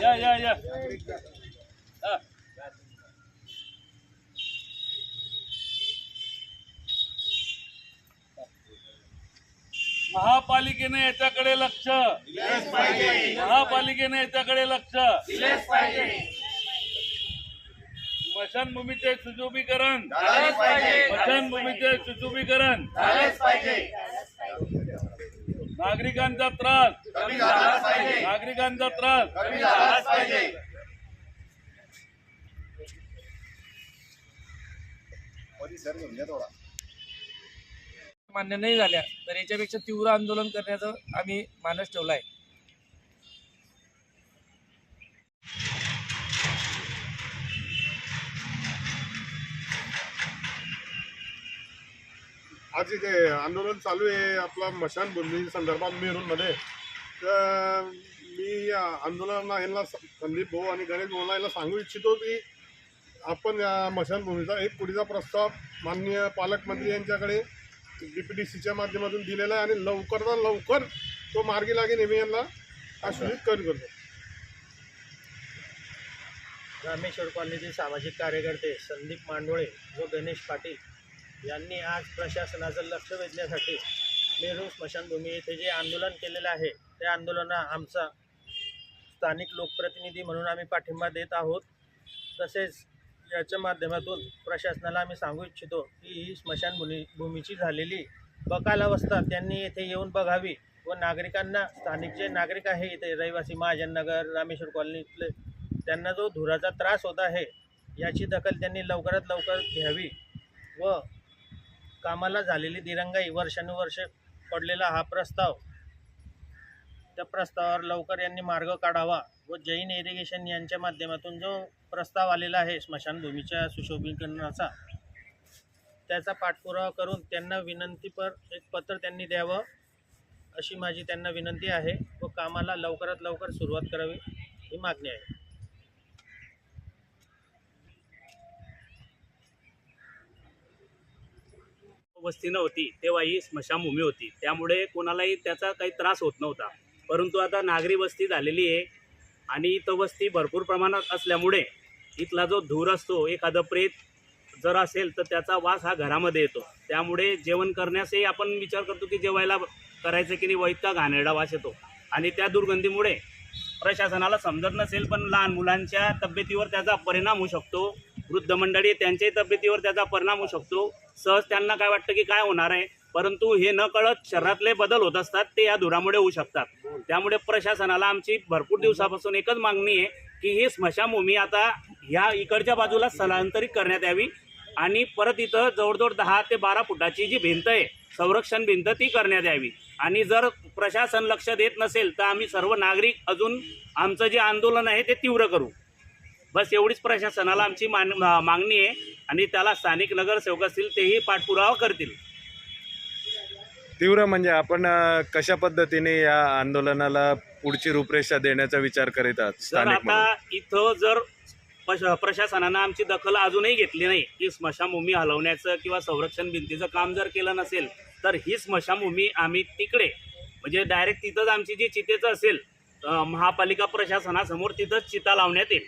या या या. महापालिकेने याच्याकडे लक्ष. महापालिकेने याच्याकडे लक्ष. स्मशानभूमीचे सुशोभीकरण स्मशानभूमीचे सुशोभीकरण नागरिकांचा त्रास. नागरिकांचा त्रास. मान्य नाही झाल्या तर याच्यापेक्षा तीव्र आंदोलन करण्याचं आम्ही मानस ठेवला आहे. आज इथे आंदोलन चालू आहे आपला मशानभूमी संदर्भात मेरूनमध्ये तर मी या आंदोलनाला यांना संदीप भाऊ आणि गणेश भाऊला यांना सांगू इच्छितो की आपण या मशानभूमीचा एक पुढीचा प्रस्ताव माननीय पालकमंत्री यांच्याकडे डी पी डी सीच्या माध्यमातून दिलेला आहे आणि लवकरात लवकर तो मार्गी लागेल मी यांना आश्वासित कर करतो रामेश्वर कॉलनीचे सामाजिक कार्यकर्ते संदीप मांडोळे व गणेश पाटील यांनी आज प्रशासनाचं लक्ष वेधण्यासाठी नेहरू स्मशानभूमी येथे जे आंदोलन केलेलं आहे त्या आंदोलना आमचा स्थानिक लोकप्रतिनिधी म्हणून आम्ही पाठिंबा देत आहोत. तसेच याच्या माध्यमातून प्रशासनाला आम्ही सांगू इच्छितो की ही स्मशानभूमी भूमीची झालेली बकालावस्था त्यांनी येथे येऊन बघावी व नागरिकांना स्थानिक जे नागरिक आहे इथे रहिवासी महाजननगर रामेश्वर कॉलनीतले त्यांना जो धुराचा त्रास होत आहे याची दखल त्यांनी लवकरात लवकर घ्यावी व कामाला झालेली दिरंगाई वर्षानुवर्षे पडलेला हा प्रस्ताव. त्या प्रस्तावावर लवकर यांनी मार्ग काढावा व जैन इरिगेशन यांच्या माध्यमातून जो प्रस्ताव आलेला आहे स्मशानभूमीच्या सुशोभीकरणाचा त्याचा पाठपुरावा करून त्यांना विनंतीपर एक पत्र त्यांनी द्यावं अशी माझी त्यांना विनंती आहे व कामाला लवकरात लवकर सुरुवात करावी ही मागणी आहे. वस्ती नव्हती तेव्हा ही स्मशानभूमी होती. त्यामुळे कोणालाही त्याचा काही त्रास होत नव्हता. परंतु आता नागरी वस्ती झालेली आहे आणि इथं वस्ती भरपूर प्रमाणात असल्यामुळे इथला जो धूर असतो एखादं प्रेत जर असेल तर त्याचा वास हा घरामध्ये येतो. त्यामुळे जेवण करण्यासही आपण विचार करतो की जेवायला करायचं की नाही व इतका घाणेरडा वास येतो. आणि त्या दुर्गंधीमुळे प्रशासनाला समजत नसेल पण लहान मुलांच्या तब्येतीवर त्याचा परिणाम होऊ शकतो. वृद्ध मंडळी त्यांच्याही तब्येतीवर त्याचा परिणाम होऊ शकतो. सहज त्यांना काय वाटतं की काय होणार आहे? परंतु हे न कळत शरीरातले बदल होत असतात ते या धुरामुळे होऊ शकतात. त्यामुळे प्रशासनाला आमची भरपूर दिवसापासून एकच मागणी आहे की ही स्मशानभूमी आता ह्या इकडच्या बाजूला स्थलांतरित करण्यात यावी आणि परत इथं जवळजवळ दहा ते बारा फुटाची जी भिंत आहे संरक्षण भिंत ती करण्यात यावी. आणि जर प्रशासन लक्ष देत नसेल तर आम्ही सर्व नागरिक अजून आमचं जे आंदोलन आहे ते तीव्र करू. बस एवढीच प्रशासनाला आमची मान मागणी आहे आणि त्याला स्थानिक नगरसेवक असतील तेही पाठपुरावा करतील तीव्र म्हणजे आपण कशा पद्धतीने या आंदोलनाला पुढची रूपरेषा देण्याचा विचार करीत आहात जर म्हणून? आता इथं जर प्रश- प्रशासनानं आमची दखल अजूनही घेतली नाही की स्मशानभूमी हलवण्याचं किंवा संरक्षण भिंतीचं काम जर केलं नसेल तर ही स्मशानभूमी आम्ही तिकडे म्हणजे डायरेक्ट तिथंच आमची जी चितेचं असेल महापालिका प्रशासनासमोर तिथंच चिता लावण्यात येईल